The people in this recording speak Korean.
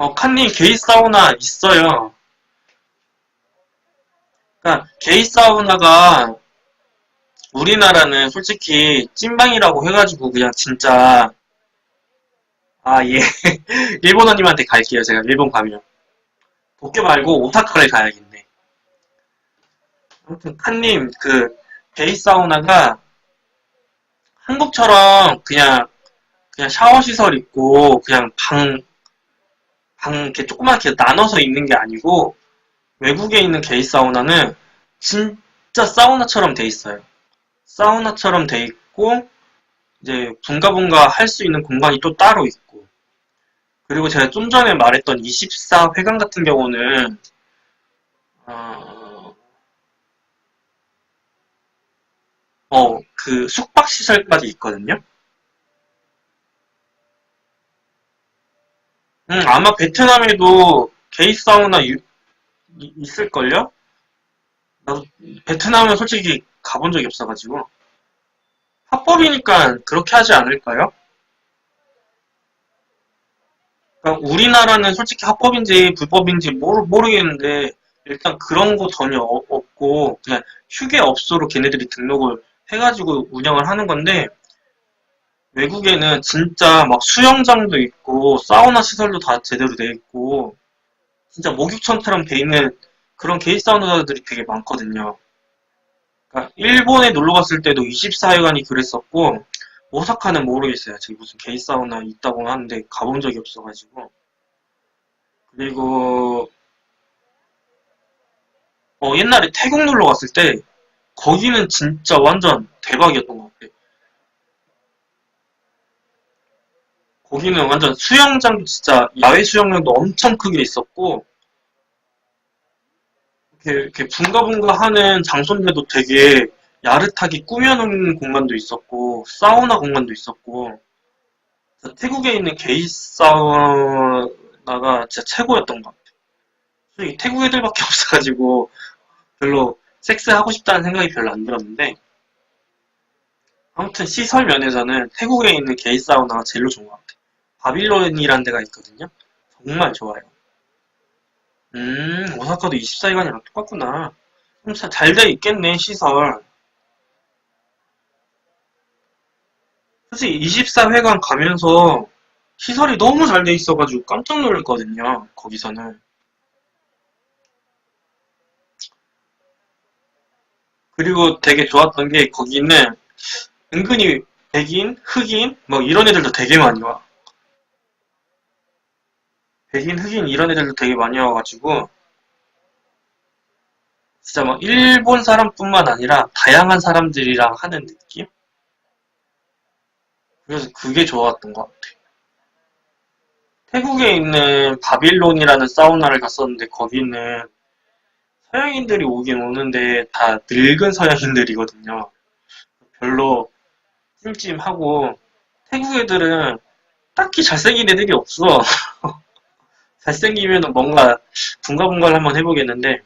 어, 칸님 게이 사우나 있어요. 그러니까 게이 사우나가 우리나라는 솔직히 찐방이라고 해가지고 그냥 진짜 아 예. 일본어님한테 갈게요. 제가 일본 가면 도쿄 말고 오사카를 가야겠네. 아무튼 칸님 그 게이 사우나가 한국처럼 그냥 그냥 샤워 시설 있고 그냥 방 방 이렇게 조그맣게 나눠서 있는 게 아니고 외국에 있는 게이 사우나는 진짜 사우나처럼 돼 있어요. 사우나처럼 돼 있고 이제 분가분가 할 수 있는 공간이 또 따로 있고 그리고 제가 좀 전에 말했던 24회관 같은 경우는 어, 어, 그 숙박 시설까지 있거든요. 음, 아마 베트남에도 게이 사우나 유- 이- 있을걸요? 나도 베트남은 솔직히 가본 적이 없어가지고 합법이니까 그렇게 하지 않을까요? 그러니까 우리나라는 솔직히 합법인지 불법인지 모르, 모르겠는데 일단 그런 거 전혀 어- 없고 그냥 휴게업소로 걔네들이 등록을 해가지고 운영을 하는 건데 외국에는 진짜 막 수영장도 있고 사우나 시설도 다 제대로 돼 있고 진짜 목욕탕처럼 돼 있는 그런 게이 사우나들이 되게 많거든요. 그러니까 일본에 놀러 갔을 때도 24회관이 그랬었고 오사카는 모르겠어요. 저기 무슨 게이 사우나 있다고 하는데 가본 적이 없어가지고 그리고 어, 옛날에 태국 놀러 갔을 때 거기는 진짜 완전 대박이었던 것 같아요. 거기는 완전 수영장도 진짜 야외 수영장도 엄청 크게 있었고 이렇게, 이렇게 붕가붕가 하는 장소인데도 되게 야릇하게 꾸며놓은 공간도 있었고 사우나 공간도 있었고 태국에 있는 게이 사우나가 진짜 최고였던 것 같아요. 솔직히 태국 애들밖에 없어가지고 별로 섹스 하고 싶다는 생각이 별로 안 들었는데 아무튼 시설 면에서는 태국에 있는 게이 사우나가 제일 좋은 것 같아요. 바빌론이라는 데가 있거든요. 정말 좋아요. 음, 오사카도 24시간이랑 똑같구나. 그럼 잘돼 있겠네, 시설. 솔직히 24회관 가면서 시설이 너무 잘 돼 있어가지고 깜짝 놀랐거든요, 거기서는. 그리고 되게 좋았던 게 거기는 은근히 백인, 흑인, 뭐 이런 애들도 되게 많이 와. 백인, 흑인 이런 애들도 되게 많이 와가지고 진짜 막 일본 사람뿐만 아니라 다양한 사람들이랑 하는 느낌? 그래서 그게 좋았던 것 같아요. 태국에 있는 바빌론이라는 사우나를 갔었는데 거기는 서양인들이 오긴 오는데 다 늙은 서양인들이거든요. 별로 찜찜하고 태국 애들은 딱히 잘생긴 애들이 없어. 잘생기면 뭔가 붕가붕가를 한번 해보겠는데